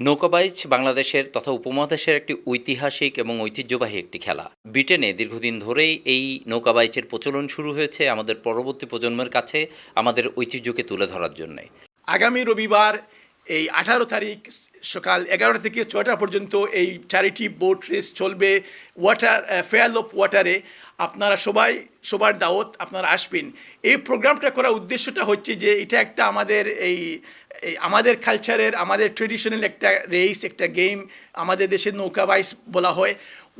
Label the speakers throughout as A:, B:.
A: নৌকাবাইজ বাংলাদেশের তথা উপমহাদেশের একটি ঐতিহাসিক এবং ঐতিহ্যবাহী একটি খেলা। ব্রিটেনে দীর্ঘদিন ধরেই এই নৌকাবাইচের প্রচলন শুরু হয়েছে আমাদের পরবর্তী প্রজন্মের কাছে আমাদের ঐতিহ্যকে তুলে ধরার জন্যে।
B: আগামী রবিবার এই আঠারো তারিখ সকাল এগারোটা থেকে ছটা পর্যন্ত এই চ্যারিটি বোট রেস চলবে ওয়াটার ফেয়ার অফ ওয়াটারে আপনারা সবাই, সবার দাওয়াত আপনারা আসবেন। এই প্রোগ্রামটা করার উদ্দেশ্যটা হচ্ছে যে, এটা একটা আমাদের এই আমাদের কালচারের আমাদের ট্রেডিশনাল একটা রেস একটা গেম আমাদের দেশের নৌকা বাইস বলা হয়।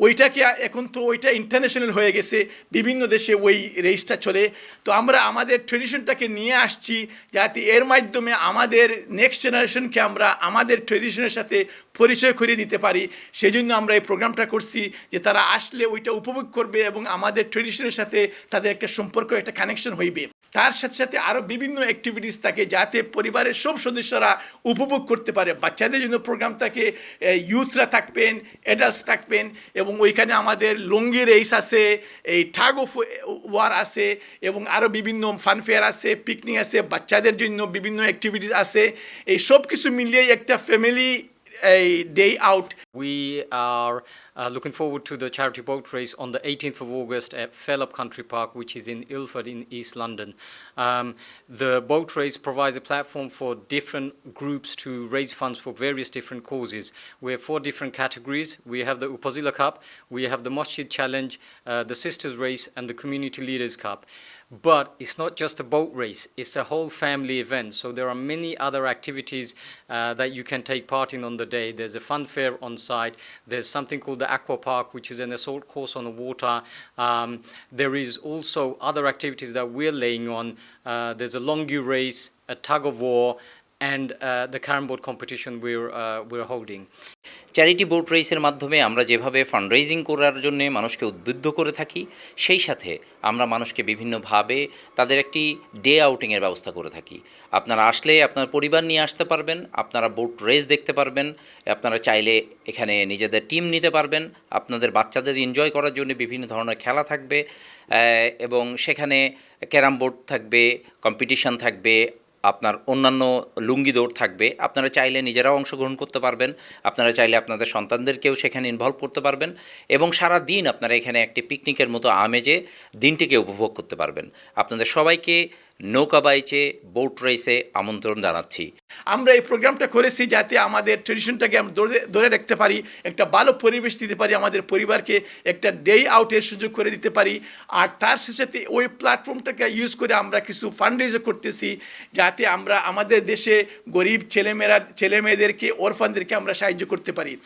B: ওইটাকে এখন তো ওইটা ইন্টারন্যাশনাল হয়ে গেছে, বিভিন্ন দেশে ওই রেসটা চলে। তো আমরা আমাদের ট্রেডিশনটাকে নিয়ে আসছি যাতে এর মাধ্যমে আমাদের নেক্সট জেনারেশনকে আমরা আমাদের ট্রেডিশনের সাথে পরিচয় করিয়ে দিতে পারি। সেই জন্য আমরা এই প্রোগ্রামটা করছি যে তারা আসলে ওইটা উপভোগ করবে এবং আমাদের ট্রেডিশনের সাথে তাদের একটা সম্পর্ক, একটা কানেকশন হইবে। তার সাথে সাথে আরও বিভিন্ন অ্যাক্টিভিটিস থাকে যাতে পরিবারের সব সদস্যরা উপভোগ করতে পারে। বাচ্চাদের জন্য প্রোগ্রাম থাকে ইউথরা থাকবেন অ্যাডাল্টস থাকবেন এবং ওইখানে আমাদের লুঙ্গি রেস আছে, এই ঠাগ অফ ওয়ার আছে, এবং আরও বিভিন্ন ফানফেয়ার আছে পিকনিক আছে, বাচ্চাদের জন্য বিভিন্ন অ্যাক্টিভিটিস আছে। এই সব কিছু মিলিয়ে একটা family a day out.
C: We are uh, looking forward to the charity boat race on the 18th of August at Fellup Country Park, which is in Ilford in East London. Um, the boat race provides a platform for different groups to raise funds for various different causes. We have four different categories. We have the Upazila Cup, we have the Mosjid Challenge, uh, the Sisters Race, and the Community Leaders Cup. But it's not just a boat race, it's a whole family event. So there are many other activities uh, that you can take part in on the day. There's a fun fair on site, there's something called the Aqua Park, which is an assault course on the water. Um, there is also other activities that we're laying on. Uh, there's a longu race, a tug of war, the carrom board competition we're, uh, we're holding.
A: Charity boat রেসের মাধ্যমে আমরা যেভাবে fundraising করার জন্য মানুষকে উদ্বুদ্ধ করে থাকি সেই সাথে আমরা মানুষকে বিভিন্নভাবে তাদের একটি ডে আউটিংয়ের ব্যবস্থা করে থাকি আপনারা আসলে আপনার পরিবার নিয়ে আসতে পারবেন আপনারা বোট রেস দেখতে পারবেন আপনারা চাইলে এখানে নিজেদের টিম নিতে পারবেন আপনাদের বাচ্চাদের এনজয় করার জন্য বিভিন্ন ধরনের খেলা থাকবে এবং সেখানে ক্যারাম বোর্ড থাকবে কম্পিটিশন থাকবে আপনার অন্যান্য লুঙ্গি দৌড় থাকবে। আপনারা চাইলে নিজেরাও অংশগ্রহণ করতে পারবেন। আপনারা চাইলে আপনাদের সন্তানদেরকেও সেখানে ইনভলভ করতে পারবেন। এবং সারা দিন আপনারা এখানে একটি পিকনিকের মতো আমেজে দিনটিকে উপভোগ করতে পারবেন। আপনাদের সবাইকে নৌকা বাইচে বোট রেসে আমন্ত্রণ জানাচ্ছি।
B: আমরা এই প্রোগ্রামটা করেছি যাতে আমাদের ট্রেডিশনটাকে আমরা ধরে রাখতে পারি, একটা ভালো পরিবেশ দিতে পারি, আমাদের পরিবারকে একটা ডে আউটের সুযোগ করে দিতে পারি। আর তার সাথে ওই প্ল্যাটফর্মটাকে ইউজ করে আমরা কিছু ফান্ড ফান্ডরেজও করতেছি, যাতে আমরা আমাদের দেশে গরিব ছেলেমেয়েরা, ছেলেমেয়েদেরকে ওরফানদেরকে আমরা সাহায্য করতে পারি।